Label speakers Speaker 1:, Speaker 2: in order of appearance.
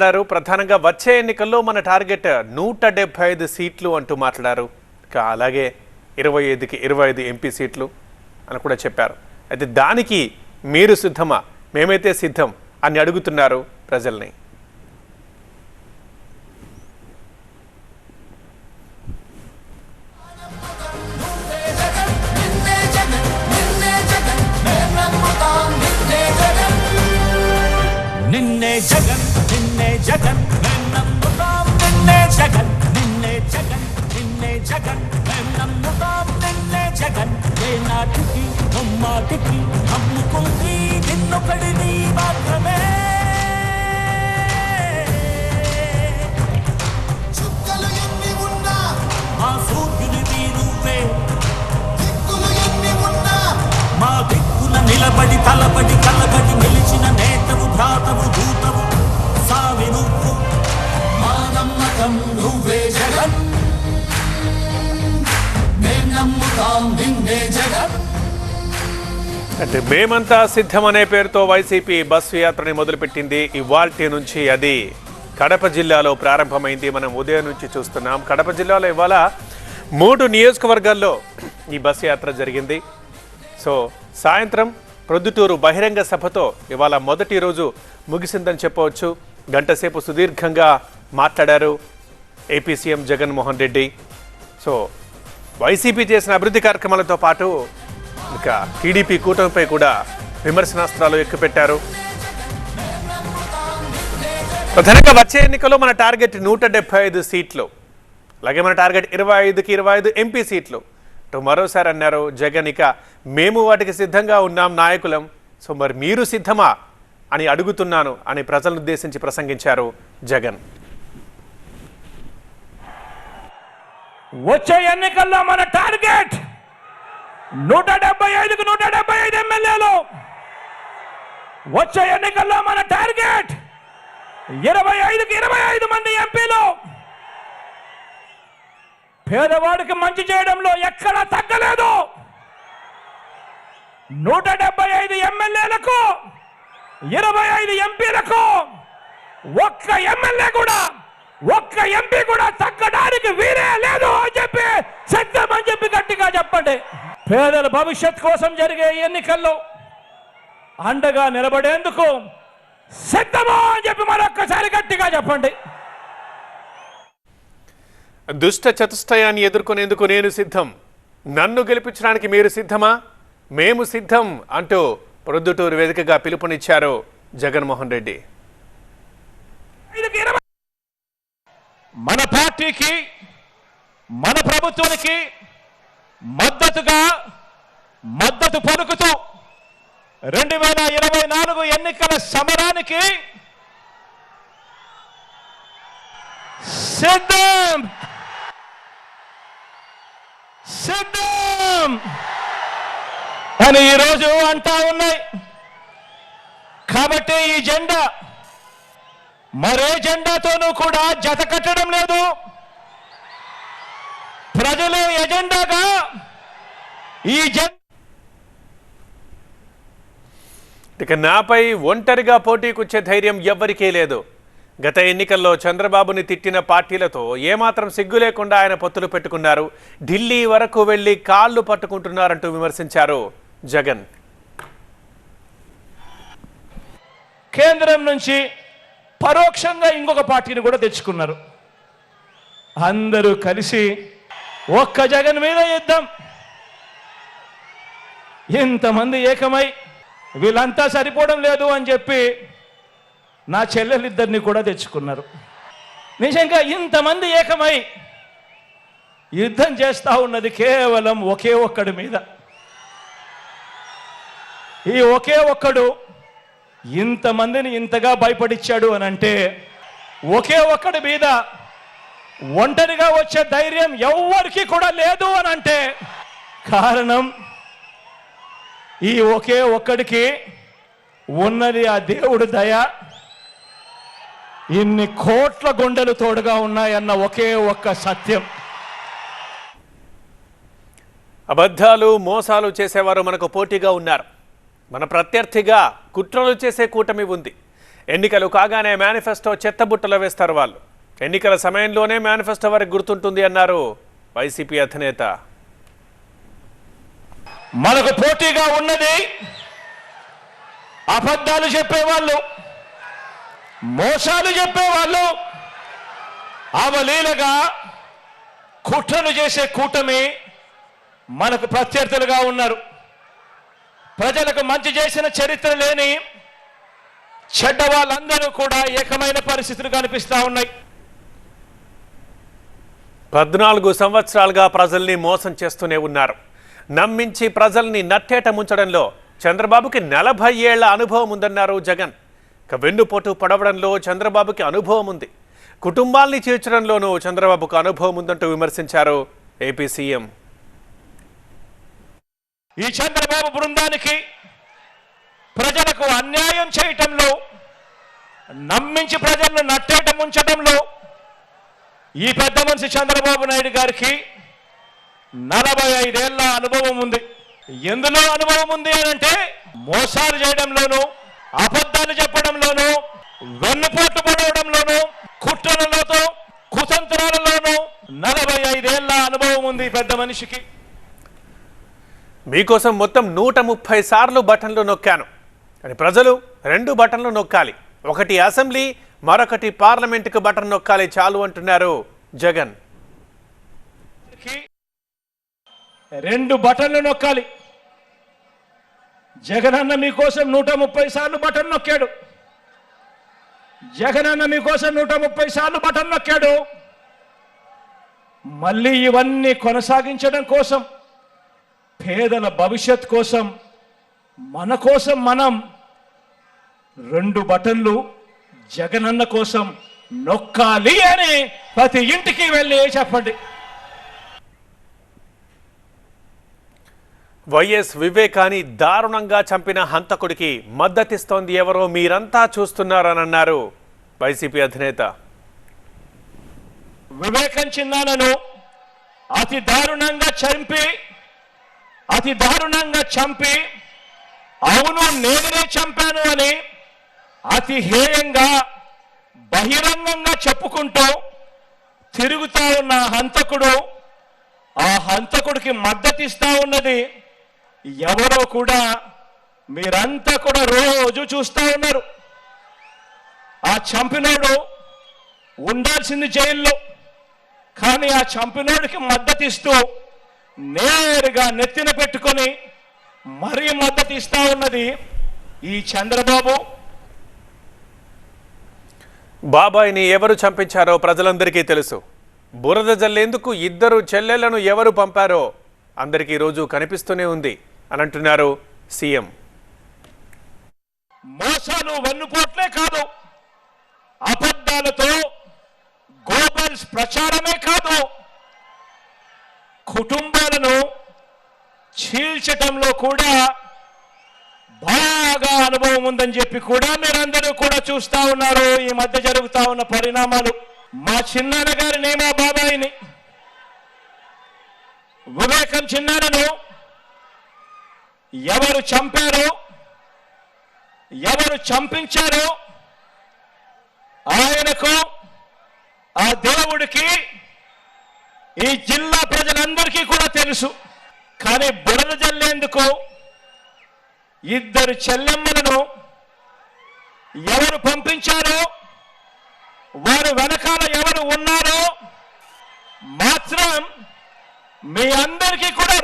Speaker 1: మాట్లాడారు ప్రధానంగా వచ్చే ఎన్నికల్లో మన టార్గెట్ నూట డెబ్బై ఐదు సీట్లు అంటూ మాట్లాడారు. అలాగే ఇరవై ఐదుకి ఇరవై ఐదు ఎంపీ సీట్లు అని కూడా చెప్పారు. అయితే దానికి మీరు సిద్ధమా? మేమైతే సిద్ధం అని అడుగుతున్నారు ప్రజల్ని.
Speaker 2: జగన్. మేం నమ్ముతాం నిన్నే జగన్. ఏ నాటికి నమ్మాటికి నమ్ముకుంది నిన్నొకడిని మాత్రమే.
Speaker 3: చుక్కలు ఎన్ని ఉన్నా
Speaker 2: మా సూర్యునివి నువ్వే
Speaker 3: దిక్కులు ఎన్ని ఉన్నా
Speaker 2: మా దిక్కున నిలబడి తలబడి కలబడి నిలిచిన నేతవు భ్రాతవు దూతవు సావి నువ్వు.
Speaker 3: మా నమ్మకం నువ్వే. నమ్ముతాం నిన్నే
Speaker 1: అంటే మేమంతా సిద్ధం అనే పేరుతో వైసీపీ బస్సు యాత్రని మొదలుపెట్టింది. ఇవాల్టి నుంచి అది కడప జిల్లాలో ప్రారంభమైంది. మనం ఉదయం నుంచి చూస్తున్నాం. కడప జిల్లాలో ఇవాళ మూడు నియోజకవర్గాల్లో ఈ బస్సు యాత్ర జరిగింది. సో సాయంత్రం ప్రొద్దుటూరు బహిరంగ సభతో ఇవాళ మొదటి రోజు ముగిసిందని చెప్పవచ్చు. గంటసేపు సుదీర్ఘంగా మాట్లాడారు AP CM Jaganmohan Reddy. So YCP చేసిన అభివృద్ధి కార్యక్రమాలతో పాటు ఇక టీడీపీ కూటమిపై కూడా విమర్శనాస్త్రాలు ఎక్కుపెట్టారు. ప్రధానంగా వచ్చే ఎన్నికల్లో మన టార్గెట్ నూట డెబ్బై ఐదు సీట్లు. అలాగే మన టార్గెట్ ఇరవై ఐదుకి ఇరవై ఐదు ఎంపీ సీట్లు. ఇటు మరోసారి అన్నారు జగన్ ఇక మేము వాటికి సిద్ధంగా ఉన్నాం నాయకులం. సో మరి మీరు సిద్ధమా అని అడుగుతున్నాను అని ప్రజలను ఉద్దేశించి ప్రసంగించారు జగన్.
Speaker 2: వచ్చే ఎన్నికల్లో మన టార్గెట్ నూట డెబ్బై ఐదుకు నూట డెబ్బై ఐదు ఎమ్మెల్యేలు. వచ్చే ఎన్నికల్లో మన టార్గెట్ ఇరవై ఐదుకి ఇరవై ఐదు మంది ఎంపీలు. పేదవాడికి మంచి చేయడంలో ఎక్కడా తగ్గలేదు. నూట డెబ్బై ఐదు ఎమ్మెల్యేలకు ఇరవై ఐదు ఎంపీలకు ఒక్క ఎమ్మెల్యే కూడా ఒక్క ఎంపీ కూడా తగ్గడానికి వీరే లేదు అని చెప్పి సిద్ధం అని చెప్పి గట్టిగా చెప్పండి పేదల భవిష్యత్ కోసం జరిగే ఎన్నికల్లో అండగా నిలబడేందుకు సిద్ధమా అని చెప్పి మరొక్కసారి గట్టిగా చెప్పండి.
Speaker 1: దుష్ట చతుష్టయాన్ని ఎదుర్కొనేందుకు నేను సిద్ధం. నన్ను గెలిపించడానికి మీరు సిద్ధమా? మేము సిద్ధం అంటూ ప్రొద్దుటూరు వేదికగా పిలుపునిచ్చారు జగన్మోహన్ రెడ్డి.
Speaker 2: మన పార్టీకి మన ప్రభుత్వానికి మద్దతుగా మద్దతు పలుకుతూ రెండు వేల ఇరవై నాలుగు ఎన్నికల సమరానికి సిద్ధం! సిద్ధం! అని ఈరోజు అంటా ఉన్నాయి. కాబట్టి ఈ జెండా మరే జెండాతోనూ కూడా జత కట్టడం లేదు. ప్రజలు ఎజెండాగా ఈ జెండా
Speaker 1: ఇక నాపై ఒంటరిగా పోటీకొచ్చే ధైర్యం ఎవ్వరికీ లేదు. గత ఎన్నికల్లో చంద్రబాబుని తిట్టిన పార్టీలతో ఏమాత్రం సిగ్గు లేకుండా ఆయన పొత్తులు పెట్టుకున్నారు. ఢిల్లీ వరకు వెళ్ళి కాళ్ళు పట్టుకుంటున్నారంటూ విమర్శించారు జగన్.
Speaker 2: కేంద్రం నుంచి పరోక్షంగా ఇంకొక పార్టీని కూడా తెచ్చుకున్నారు. అందరూ కలిసి ఒక్క జగన్ మీద యుద్ధం. ఇంతమంది ఏకమై వీళ్ళంతా సరిపోవడం లేదు అని చెప్పి నా చెల్లెలిద్దరిని కూడా తెచ్చుకున్నారు. నిజంగా ఇంతమంది ఏకమై యుద్ధం చేస్తూ ఉన్నది కేవలం ఒకే ఒక్కడి మీద. ఈ ఒకే ఒక్కడు ఇంతమందిని ఇంతగా భయపడిచ్చాడు అని అంటే ఒకే ఒక్కడి మీద ఒంటరిగా వచ్చే ధైర్యం ఎవ్వరికి కూడా లేదు అని అంటే కారణం ఈ ఒకే ఒక్కడికి ఉన్నది ఆ దేవుడు దయ. ఇన్ని కోట్ల గుండెలు తోడుగా ఉన్నాయన్న ఒకే ఒక్క సత్యం.
Speaker 1: అబద్ధాలు మోసాలు చేసేవారు మనకు పోటీగా ఉన్నారు. మన ప్రత్యర్థిగా కుట్రలు చేసే కూటమి ఉంది. ఎన్నికలు కాగానే మేనిఫెస్టో చెత్తబుట్టలో వేస్తారు వాళ్ళు. ఎన్నికల సమయంలోనే మేనిఫెస్టో వారికి గుర్తుంటుంది అన్నారు వైసీపీ అధినేత.
Speaker 2: మనకు పోటీగా ఉన్నది అబద్ధాలు చెప్పేవాళ్ళు మోసాలు చెప్పేవాళ్ళు అవలీలగా కుట్రలు చేసే కూటమి మనకు ప్రత్యర్థులుగా ఉన్నారు. ప్రజలకు మంచి చేసిన చరిత్ర లేని చెడ్డ వాళ్ళందరూ కూడా ఏకమైన పరిస్థితులు కనిపిస్తా ఉన్నాయి.
Speaker 1: పద్నాలుగు సంవత్సరాలుగా ప్రజల్ని మోసం చేస్తూనే ఉన్నారు. నమ్మించి ప్రజల్ని నట్టేట ముంచడంలో చంద్రబాబుకి నలభై ఏళ్ళ అనుభవం ఉందన్నారు జగన్. ఇక వెన్నుపోటు పడవడంలో చంద్రబాబుకి అనుభవం ఉంది. కుటుంబాల్ని చేర్చడంలోనూ చంద్రబాబుకు అనుభవం ఉందంటూ విమర్శించారు ఏపీ సీఎం.
Speaker 2: ఈ చంద్రబాబు బృందానికి ప్రజలకు అన్యాయం చేయటంలో నమ్మించి ప్రజలను నట్టేట ముంచడంలో ఈ పెద్ద మనిషి చంద్రబాబు నాయుడు గారికి నలభై ఐదేళ్ళ అనుభవం ఉంది. ఎందులో అనుభవం ఉంది అంటే మోసాలు చేయడంలోనూ అబద్ధాలు చెప్పడంలోనూ వెన్నుపోటు పడవడంలోనూ కుట్రలతో కుతంత్రాలలోనూ నలభై ఐదేళ్ళ అనుభవం ఉంది ఈ పెద్ద మనిషికి.
Speaker 1: మీకోసం మొత్తం నూట ముప్పై సార్లు బటన్లు నొక్కాను. కానీ ప్రజలు రెండు బటన్లు నొక్కాలి. ఒకటి అసెంబ్లీ మరొకటి పార్లమెంటుకు బటన్ నొక్కాలి చాలు అంటున్నారు జగన్.
Speaker 2: రెండు బటన్లు నొక్కాలి. జగన్ అన్న మీకోసం నూట ముప్పై సార్లు బటన్ నొక్కాడు. జగన్ అన్న మీకోసం నూట ముప్పై సార్లు బటన్ నొక్కాడు. మళ్ళీ ఇవన్నీ కొనసాగించడం కోసం పేదల భవిష్యత్ కోసం మన కోసం మనం రెండు బటన్లు జగనన్న కోసం నొక్కాలి అని ప్రతి ఇంటికి వెళ్ళి చెప్పండి.
Speaker 1: వైఎస్ వివేకాని దారుణంగా చంపిన హంతకుడికి మద్దతిస్తోంది ఎవరో మీరంతా చూస్తున్నారని అన్నారు వైసీపీ అధినేత.
Speaker 2: వివేకం చిన్నానను అతి దారుణంగా చంపి అతి దారుణంగా చంపి అవును నేనే చంపాను అని అతి హేయంగా బహిరంగంగా చెప్పుకుంటూ తిరుగుతా ఉన్న హంతకుడు ఆ హంతకుడికి మద్దతిస్తా ఉన్నది ఎవరో కూడా మీరంతా కూడా రోజు చూస్తూ ఉన్నారు. ఆ చంపినోడు ఉండాల్సింది జైల్లో కానీ ఆ చంపినోడికి మద్దతిస్తూ నేరుగా నెత్తిన పెట్టుకొని మరీ మద్దతు ఇస్తా ఉన్నది ఈ చంద్రబాబు.
Speaker 1: బాబాయిని ఎవరు చంపించారో ప్రజలందరికీ తెలుసు. బురద జల్లేందుకు ఇద్దరు చెల్లెళ్ళను ఎవరు పంపారో అందరికీ రోజు కనిపిస్తూనే ఉంది అని అంటున్నారు సీఎం.
Speaker 2: మోసాలు వెన్నుపోట్లే కాదు. అబద్ధాలతో గోబల్స్ ప్రచారమే కాదు. కుటుంబాలను చీల్చటంలో కూడా ఉందని చెప్పి కూడా మీరందరూ కూడా చూస్తా ఉన్నారు. ఈ మధ్య జరుగుతా ఉన్న పరిణామాలు. మా చిన్నాన్న గారి నేమా బాబాయిని? వివేకం చిన్నాన్నను ఎవరు చంపారు ఎవరు చంపించారు ఆయనకు ఆ దేవుడికి ఈ జిల్లా ప్రజలందరికీ కూడా తెలుసు. కానీ బురద జల్లేందుకు ఇద్దరు చెల్లెమ్మలను ఎవరు పంపించారో? వారు వెనకాల ఎవరు ఉన్నారో? మాత్రం మీ అందరికీ కూడా